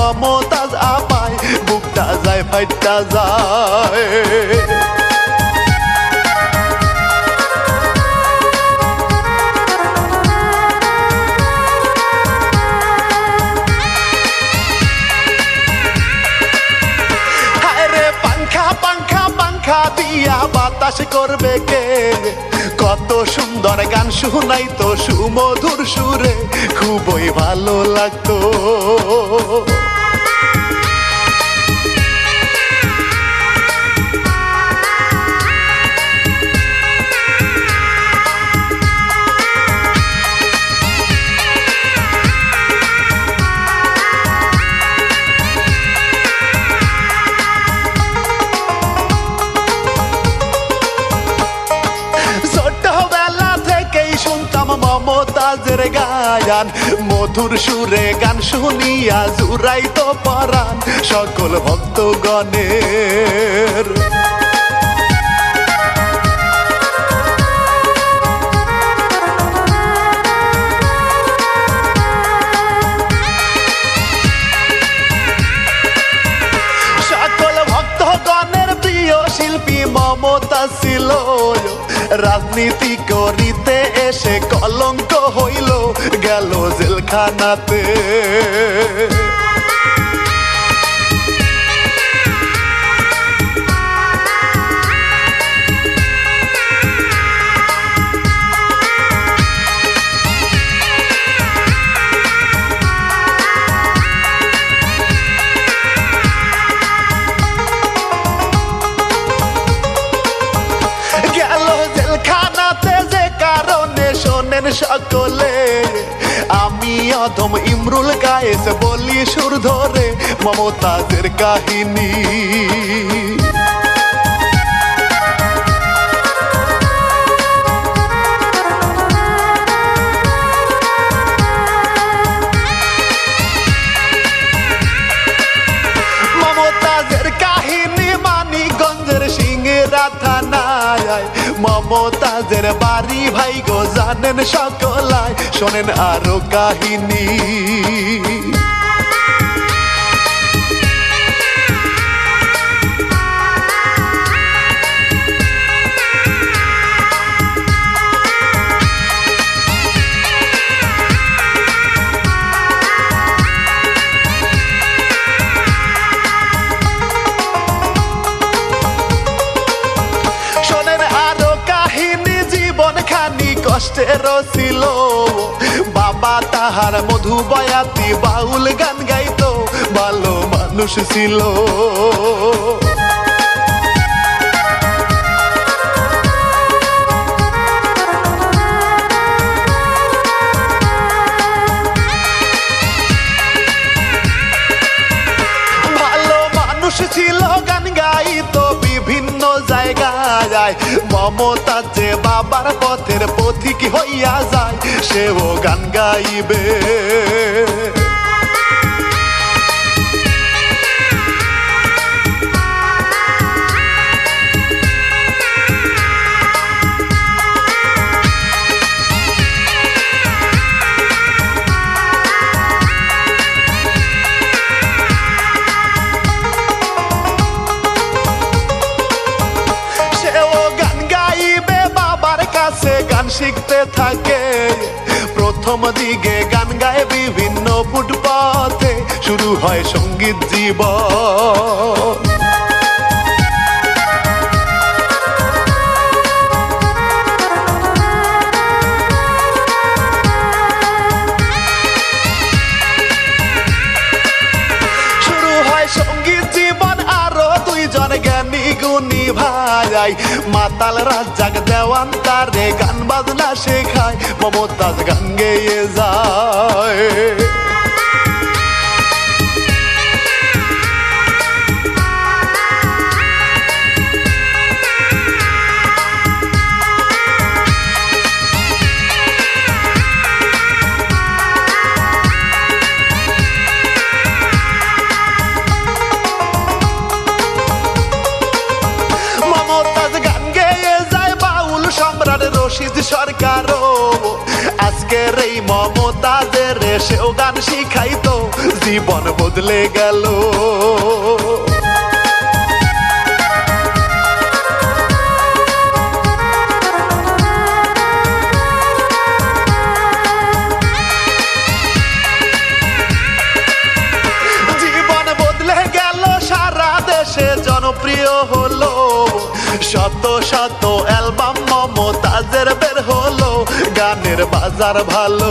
মমতাজ আপায় বুকটা যায় ফাইটটা যায়। দিয়া বাতাস করবে কে? কত সুন্দর গান শুনাই তো সুমধুর সুরে, খুবই ভালো লাগতো। গায়ান মধুর সুরে গান শুনিয়া জুরাই তো পরাণ সকল ভক্তগণের। শিল্পী মমতা ছিল। রাজনীতি করিতে এসে কলঙ্ক হইল গেল জেলখানাতে। গায়েস বলি সুর ধরে মমতাজের কাহিনী। মমতাজের বাড়ি ভাই গো জানেন সকলায় শোনেন আরও কাহিনী। ছিল বাবা তাহার মধু বয়াতি বাউল গান গাইতো ভালো মানুষ ছিল। মমতা যে বাবার পথের পথিক হইয়া যায় সেও গান গাইবে। শিখতে থাকে। প্রথম দিকে গান গায় বিভিন্ন ফুটপাথে শুরু হয় সংগীত জীবন। ভাই মাতাল রাজ্জাক দেওয়ান তারে গান বাজনা শেখায় মমতাজ গান গেয়ে যায়। আজকের এই মমতাজের সেও গান শিখাইতো, জীবন বদলে গেল। জনপ্রিয় হলো। শত শত অ্যালবাম মমতাজের বের হলো। গানের বাজার ভালো।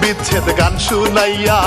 বিচ্ছেদ গান শুনাইয়া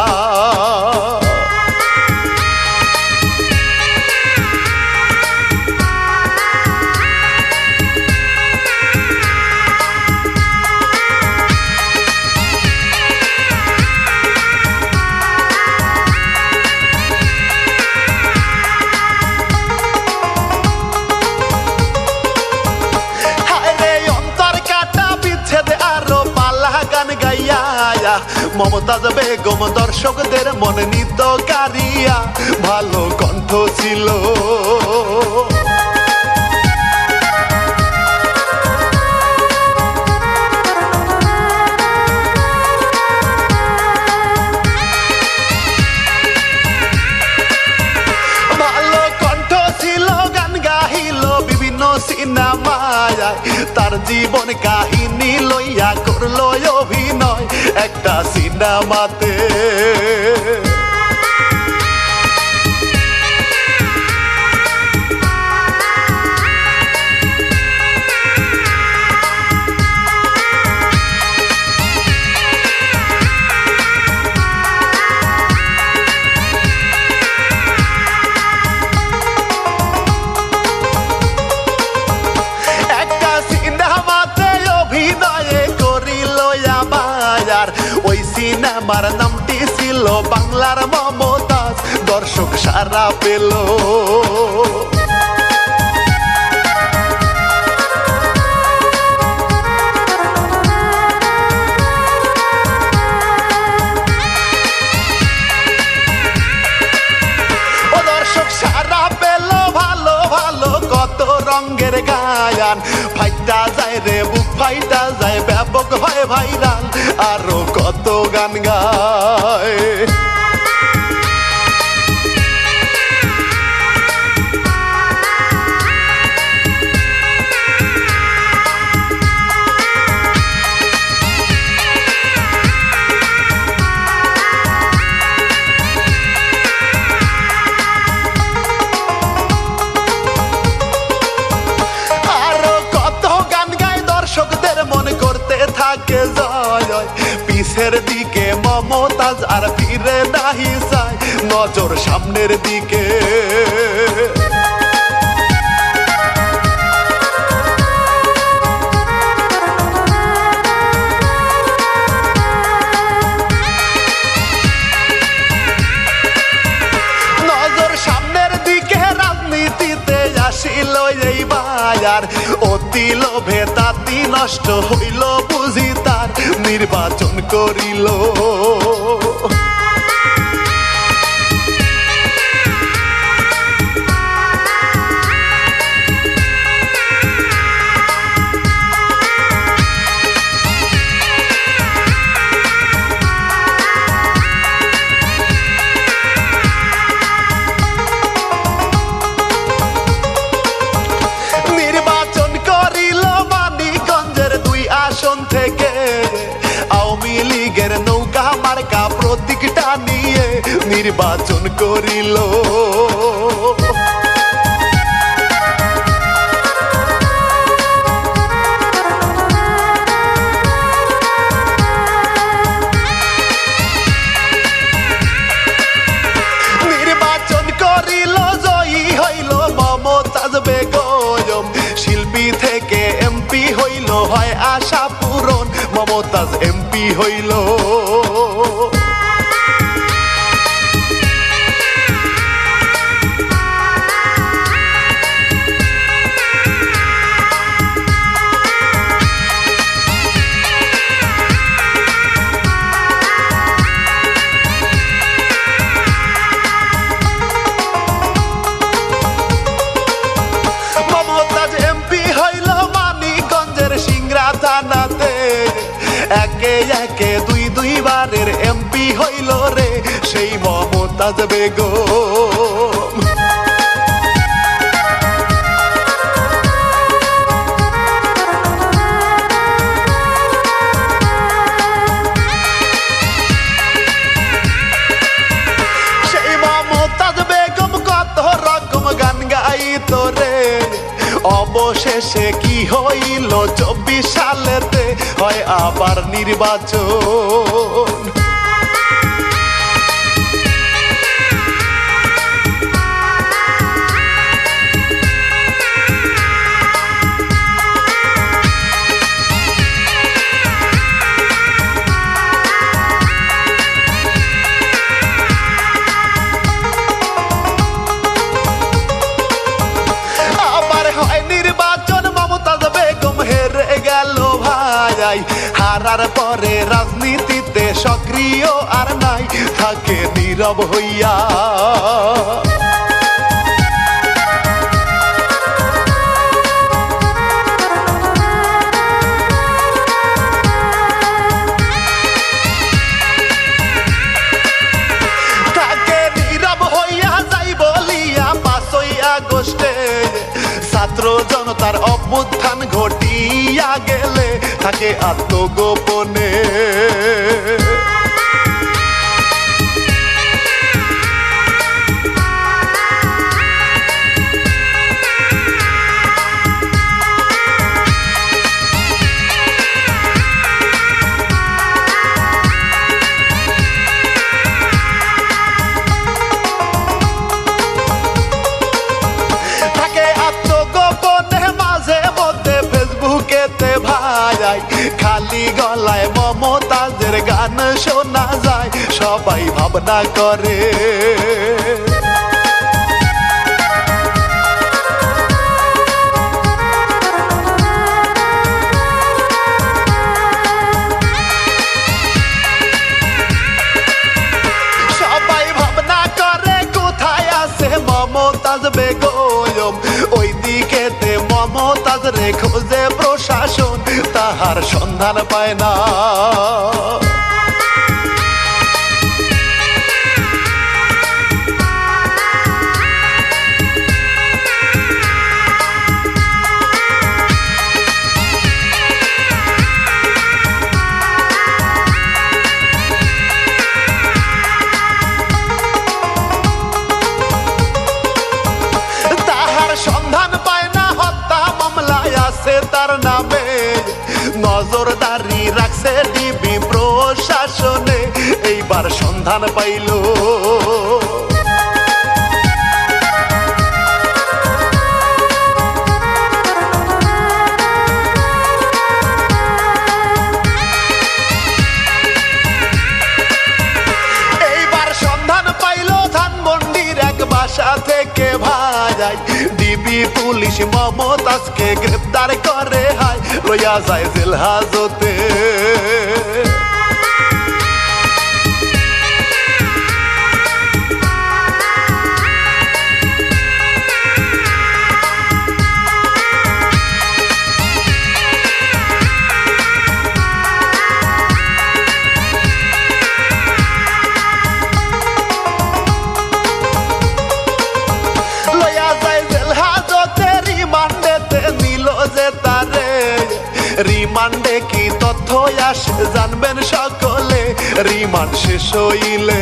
মমতাজ বেগম দর্শকদের মনে নিত কারিয়া। ভালো কণ্ঠ ছিল। বিভিন্ন সিনেমায় তার জীবন কাহিনী লইয়া করল অভিনয়। একটা সিনেমাতে ছিল বাংলার মমতাজ, দর্শক সারা পেল। রঙের ফাইটা যায় রে বুক ফাইটা যায়, ব্যাপক হয় ভাইরাল। আরও কত গান গায়। সামনের দিকে আসিল এই বায়ার অতি লোভে তাতি নষ্ট হইল বুঝি তার। নির্বাচন করিল। হইল মমতাজ বেগম সেই মমতাজ বেগম কত রকম গান গাইত রে অবশেষে কি হইল? চব্বিশ সালেতে হয় আবার নির্বাচন। নীরব হইয়া। আগস্টে অভ্যুত্থান ঘটিয়া গেলে থাকে আত্মগোপনে খালি গলায় মমতাজের গান শোনা যায় সবাই ভাবনা করে। তাহার সন্ধান পায় না। তাহার সন্ধান নজরদারি রাখছে ডিবি প্রশাসনে। এইবার সন্ধান পাইল। ডিবি পুলিশ মমতাজকে গ্রেপ্তার করে হাই লইয়া যায় জেল হাজতে রিমান্ডে কি তথ্য আসে? জানবেন সকলে। রিমান্ড শেষ হইলে।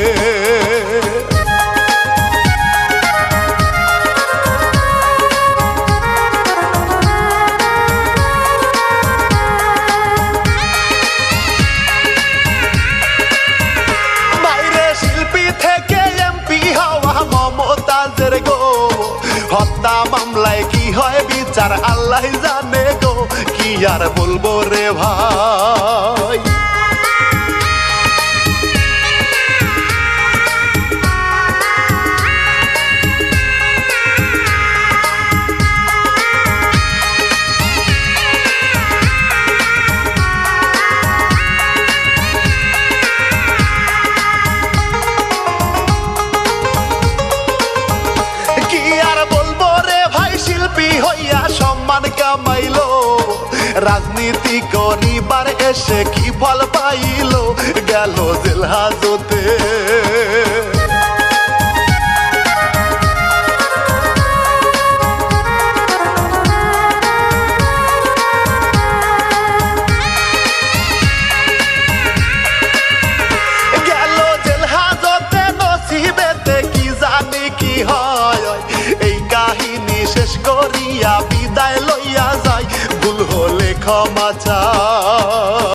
হত্যা মামলায় কি হয় বিচার? আল্লাহ জানে। আর বলব রে ভাই? রাজনীতি করিবার এসে কি বল পাইলো? গেল জেল হাজতে কাহিনী